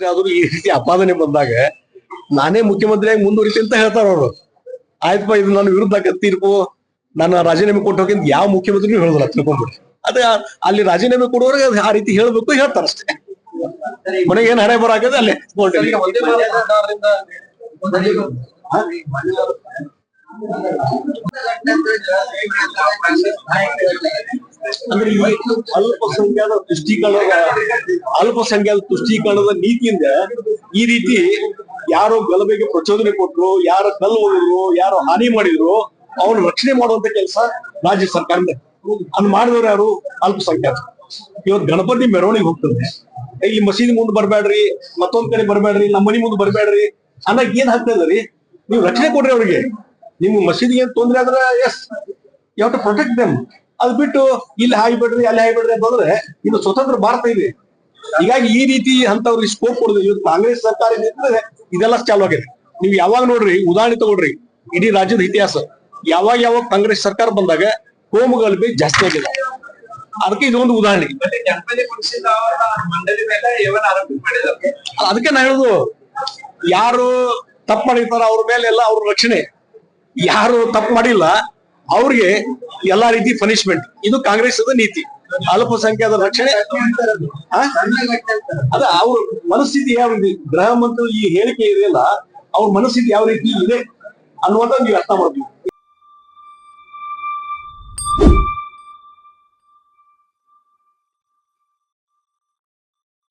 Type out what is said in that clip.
ಮುಖ್ಯಮಂತ್ರಿ ಆದ್ರೂ ಈ ರೀತಿ ಅಪಾದನೆ ಬಂದಾಗ ನಾನೇ ಮುಖ್ಯಮಂತ್ರಿಯಾಗಿ ಮುಂದುವರಿತೆ ಅಂತ ಹೇಳ್ತಾರ ಅವರು. ಆಯ್ತಪ್ಪ ಇದು ನನ್ನ ವಿರುದ್ಧ ತೀರ್ಪು ನಾನು ರಾಜೀನಾಮೆ ಕೊಟ್ಟು ಹೋಗಿ ಯಾವ ಮುಖ್ಯಮಂತ್ರಿನೂ ಹೇಳೋದಿಲ್ಲ ತಿಳ್ಕೊಂಡ್ಬಿಡಿ. ಅದೇ ಅಲ್ಲಿ ರಾಜೀನಾಮೆ ಕೊಡುವವರೆಗೆ ಅದು ಆ ರೀತಿ ಹೇಳ್ಬೇಕು ಹೇಳ್ತಾರಷ್ಟೇ ಮನೆಗೆ ಏನ್ ಹಣೆ ಬರಾಕದೆ ಅಲ್ಲೇ. ಅಂದ್ರೆ ಈ ಅಲ್ಪಸಂಖ್ಯಾತ ತುಷ್ಟೀಕರಣ, ಅಲ್ಪಸಂಖ್ಯಾತ ತುಷ್ಟೀಕರಣದ ನೀತಿಯಿಂದ ಈ ರೀತಿ ಯಾರೋ ಗಲಭೆಗೆ ಪ್ರಚೋದನೆ ಕೊಟ್ರು, ಯಾರ ಕಲ್ಲು ಹೋದ್ರು ಯಾರು ಹಾನಿ ಮಾಡಿದ್ರು, ಅವ್ರ ರಕ್ಷಣೆ ಮಾಡುವಂತ ಕೆಲಸ ರಾಜ್ಯ ಸರ್ಕಾರದ ಅದ್ ಮಾಡಿದವ್ರು ಯಾರು? ಅಲ್ಪಸಂಖ್ಯಾತ. ಇವತ್ತು ಗಣಪತಿ ಮೆರವಣಿಗೆ ಹೋಗ್ತದೆ. ಇಲ್ಲಿ ಮಸೀದಿ ಮುಂದೆ ಬರಬೇಡ್ರಿ, ಮತ್ತೊಂದ್ ಕಡೆ ಬರಬೇಡ್ರಿ, ನಮ್ಮ ಮನಿ ಮುಂದೆ ಬರಬೇಡ್ರಿ ಅನ್ನಕ್ ಏನ್ ಹಾಕ್ತಾ ರೀ? ನೀವು ರಕ್ಷಣೆ ಕೊಡ್ರಿ ಅವ್ರಿಗೆ. ನಿಮ್ ಮಸೀದಿಗೆ ಏನ್ ತೊಂದ್ರೆ ಆದ್ರೆ ಎಸ್ ಯಾವ ಟು ಪ್ರೊಟೆಕ್ಟ್ ದೆಮ್ ಅದ್ ಬಿಟ್ಟು ಇಲ್ಲಿ ಹಾಯ್ಬಿಡ್ರಿ ಅಲ್ಲಿ ಹಾಯ್ಬಿಡ್ರಿ ಅಂತಂದ್ರೆ ಇದು ಸ್ವತಂತ್ರ ಭಾರತ ಇದೆ. ಹೀಗಾಗಿ ಈ ರೀತಿ ಅಂತವ್ರಿಗೆ ಸ್ಕೋಪ್ ಕೊಡುದು ಇವತ್ತು ಕಾಂಗ್ರೆಸ್ ಸರ್ಕಾರ ಇದೆಲ್ಲ ಚಾಲು ಆಗಿದೆ. ನೀವು ಯಾವಾಗ ನೋಡ್ರಿ, ಉದಾಹರಣೆ ತಗೊಳ್ರಿ ಇಡೀ ರಾಜ್ಯದ ಇತಿಹಾಸ. ಯಾವಾಗ ಯಾವಾಗ ಕಾಂಗ್ರೆಸ್ ಸರ್ಕಾರ ಬಂದಾಗ ಕೋಮು ಗಲಭೆ ಜಾಸ್ತಿ ಆಗಿದೆ. ಅದಕ್ಕೆ ಇದೊಂದು ಉದಾಹರಣೆ. ಅದಕ್ಕೆ ನಾ ಹೇಳುದು, ಯಾರು ತಪ್ಪು ಮಾಡಿರ್ತಾರ ಅವ್ರ ಮೇಲೆ ಎಲ್ಲ ಅವ್ರ ರಕ್ಷಣೆ. ಯಾರು ತಪ್ಪು ಮಾಡಿಲ್ಲ ಅವ್ರಿಗೆ ಎಲ್ಲಾ ರೀತಿ ಪನಿಷ್ಮೆಂಟ್ ಇದು ಕಾಂಗ್ರೆಸ್ ನೀತಿ. ಅಲ್ಪಸಂಖ್ಯಾತ ರಕ್ಷಣೆ? ಅದ ಅವ್ರ ಮನಸ್ಥಿತಿ ಯಾವ ರೀತಿ? ಗೃಹ ಮಂತ್ರಿ ಈ ಹೇಳಿಕೆ ಇದೆಯಲ್ಲ, ಅವ್ರ ಮನಸ್ಥಿತಿ ಯಾವ ರೀತಿ ಇದೆ ಅನ್ನುವಂತ ನೀವು ಅರ್ಥ ಮಾಡ್ತೀವಿ